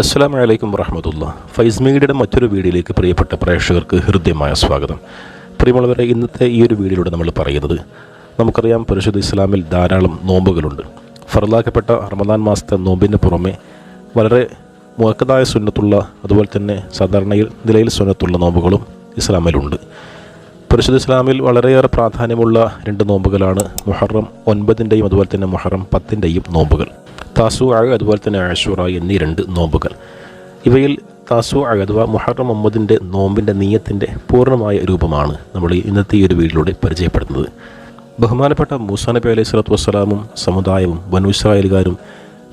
അസ്സാം വലൈക്കും വറഹമത്തുള്ള. ഫൈസ് മീഡിയയുടെ മറ്റൊരു വീഡിയോയിലേക്ക് പ്രിയപ്പെട്ട പ്രേക്ഷകർക്ക് ഹൃദ്യമായ സ്വാഗതം. പ്രിയമുള്ളവരെ ഇന്നത്തെ ഈ ഒരു വീഡിയോയിലൂടെ നമ്മൾ പറയുന്നത് നമുക്കറിയാം പരിശുദ്ധ ഇസ്ലാമിൽ ധാരാളം നോമ്പുകളുണ്ട്. ഫറലാക്കപ്പെട്ട റമദാൻ മാസത്തെ നോമ്പിന് പുറമെ വളരെ മുഴക്കതായ സുന്നത്തുള്ള അതുപോലെ തന്നെ സാധാരണയിൽ നിലയിൽ സുന്നത്തുള്ള നോമ്പുകളും ഇസ്ലാമിലുണ്ട്. പരിശുദ്ധ ഇസ്ലാമിൽ വളരെയേറെ പ്രാധാന്യമുള്ള രണ്ട് നോമ്പുകളാണ് മുഹറം ഒൻപതിന്റെയും അതുപോലെ തന്നെ മുഹറം പത്തിന്റെയും നോമ്പുകൾ. താസു ആഴ് അതുപോലെ തന്നെ ആഷുറ എന്നീ രണ്ട് നോമ്പുകൾ. ഇവയിൽ താസു ആഴ് അഥവാ മുഹറം മുഹമ്മദിന്റെ നോമ്പിന്റെ നീയത്തിന്റെ പൂർണമായ രൂപമാണ് നമ്മൾ ഇന്നത്തെ ഈ ഒരു വീഡിയോയിലൂടെ പരിചയപ്പെടുന്നത് ബഹുമാനപ്പെട്ട മൂസാ നബി അലൈഹി സ്വലാത്തു വസ്സലാമും സമുദായവും വനുസ്രായലുകാരും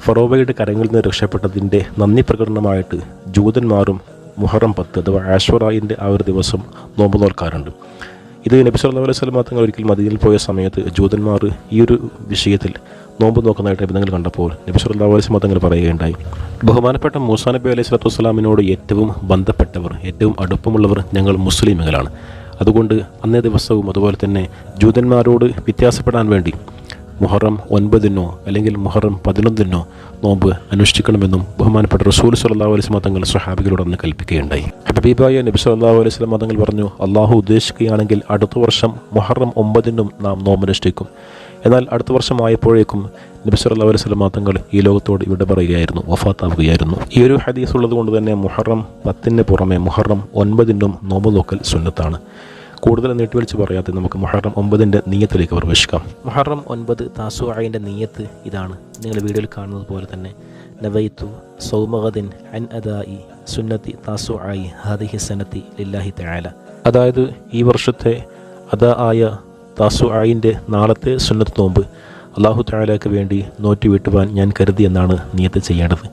ഫറോബയുടെ കരങ്ങളിൽ നിന്ന് രക്ഷപ്പെട്ടതിന്റെ നന്ദി പ്രകടനമായിട്ട് ജൂതന്മാരും മുഹറം പത്ത് അഥവാ ആശ്വറായിന്റെ ആ ഒരു ദിവസം നോമ്പ് നോൽക്കാറുണ്ട്. ഇത് നബി അലൈഹി വസല്ലം തങ്ങൾ ഒരിക്കൽ മദീനയിൽ പോയ സമയത്ത് ജൂതന്മാർ ഈ ഒരു വിഷയത്തിൽ നോമ്പ് നോക്കുന്നതായിട്ട് ബന്ധങ്ങൾ കണ്ടപ്പോൾ നബി അലൈഹി വസല്ലം തങ്ങൾ പറയുകയുണ്ടായി. ബഹുമാനപ്പെട്ട മൂസാ നബി അലൈഹി സ്വലാത്തു വസ്സലാമിനോട് ഏറ്റവും ബന്ധപ്പെട്ടവർ ഏറ്റവും അടുപ്പമുള്ളവർ ഞങ്ങൾ മുസ്ലിമുകളാണ് അതുകൊണ്ട് അന്നേ ദിവസവും അതുപോലെ തന്നെ ജൂതന്മാരോട് വ്യത്യാസപ്പെടാൻ വേണ്ടി മുഹറം ഒൻപതിനോ അല്ലെങ്കിൽ മുഹറം പതിനൊന്നിനോ നോമ്പ് അനുഷ്ഠിക്കണമെന്നും ബഹുമാനപ്പെട്ട റസൂൽ സല്ലാ അലൈഹി മതങ്ങൾ സ്വഹാബികളോട് അന്ന് കൽപ്പിക്കുകയുണ്ടായി. ഹബീബായ നബി സല്ലാ അലൈഹി സ്വലം മതങ്ങൾ പറഞ്ഞു അള്ളാഹു ഉദ്ദേശിക്കുകയാണെങ്കിൽ അടുത്ത വർഷം മുഹറം ഒമ്പതിനും നാം നോമ്പ് അനുഷ്ഠിക്കും. എന്നാൽ അടുത്ത വർഷം ആയപ്പോഴേക്കും നബി സല്ലാ അലൈഹി സ്വലം മതങ്ങൾ ഈ ലോകത്തോട് ഇവിടെ പറയുകയായിരുന്നു വഫാത്താവുകയായിരുന്നു. ഈ ഒരു ഹദീസ് ഉള്ളത് കൊണ്ട് തന്നെ മുഹറം പത്തിന് പുറമെ മുഹറം ഒൻപതിനും നോമ്പ് നോക്കൽ സുന്നത്താണ്. കൂടുതൽ നീട്ടിവലിച്ച് പറയാതെ നമുക്ക് മുഹറം ഒമ്പതിന്റെ നീയത്തിലേക്ക് പ്രവേശിക്കാം. മുഹറം ഒൻപത് താസു ആയിന്റെ നീയത്ത് ഇതാണ്. നിങ്ങൾ വീഡിയോയിൽ കാണുന്നത് പോലെ തന്നെ നവൈത്തു സൗമഹദിൻ അൻ അദായി സുന്നത്തി താസു ആയി ഹാദിഹി സനത്തി ലില്ലാഹി തയാല അതായത് ഈ വർഷത്തെ അദാ ആയ താസു ആയിന്റെ നാളത്തെ സുന്നത്ത് നോമ്പ് അള്ളാഹു തായാലയ്ക്ക് വേണ്ടി നോറ്റി വീട്ടുവാൻ ഞാൻ കരുതി എന്നാണ് നിയത്ത് ചെയ്യേണ്ടത്.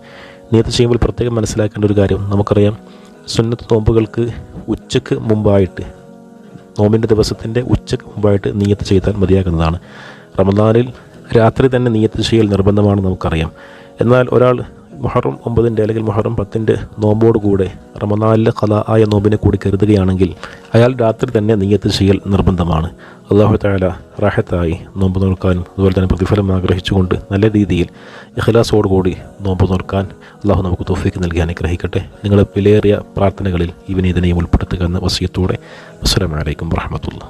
നിയത്ത് ചെയ്യുമ്പോൾ പ്രത്യേകം മനസ്സിലാക്കേണ്ട ഒരു കാര്യം നമുക്കറിയാം. സുന്നത്ത് നോമ്പുകൾക്ക് ഉച്ചയ്ക്ക് മുമ്പായിട്ട് നോമ്പിന്റെ ദിവസത്തിന്റെ ഉച്ചയ്ക്ക് മുമ്പായിട്ട് നീയത്ത് ചെയ്താൽ മതിയാകുന്നതാണ്. റമദാനിൽ രാത്രി തന്നെ നീയത്ത് ചെയ്യൽ നിർബന്ധമാണ് നമുക്കറിയാം. എന്നാൽ ഒരാൾ മുഹറം ഒമ്പതിന്റെ അല്ലെങ്കിൽ മുഹറം പത്തിന്റെ നോമ്പോട് കൂടെ റമനാലിലെ കല ആയ നോമ്പിനെ കൂടി കരുതുകയാണെങ്കിൽ അയാൾ രാത്രി തന്നെ നീയത്ത് ചെയ്യൽ നിർബന്ധമാണ്. അള്ളാഹു താല റാഹത്തായി നോമ്പ് നോൽക്കാനും അതുപോലെ തന്നെ പ്രതിഫലം ആഗ്രഹിച്ചുകൊണ്ട് നല്ല രീതിയിൽ ഇഖലാസോടുകൂടി നോമ്പ് നോൽക്കാൻ അള്ളാഹു നമുക്ക് തോഫിക്ക് നൽകി അനുഗ്രഹിക്കട്ടെ. നിങ്ങളുടെ വിലയേറിയ പ്രാർത്ഥനകളിൽ ഇവനെ ഇതിനെയും ഉൾപ്പെടുത്തുക എന്ന വസിയത്തോടെ. അസ്സലാമലൈക്കും വാഹമത്തുള്ള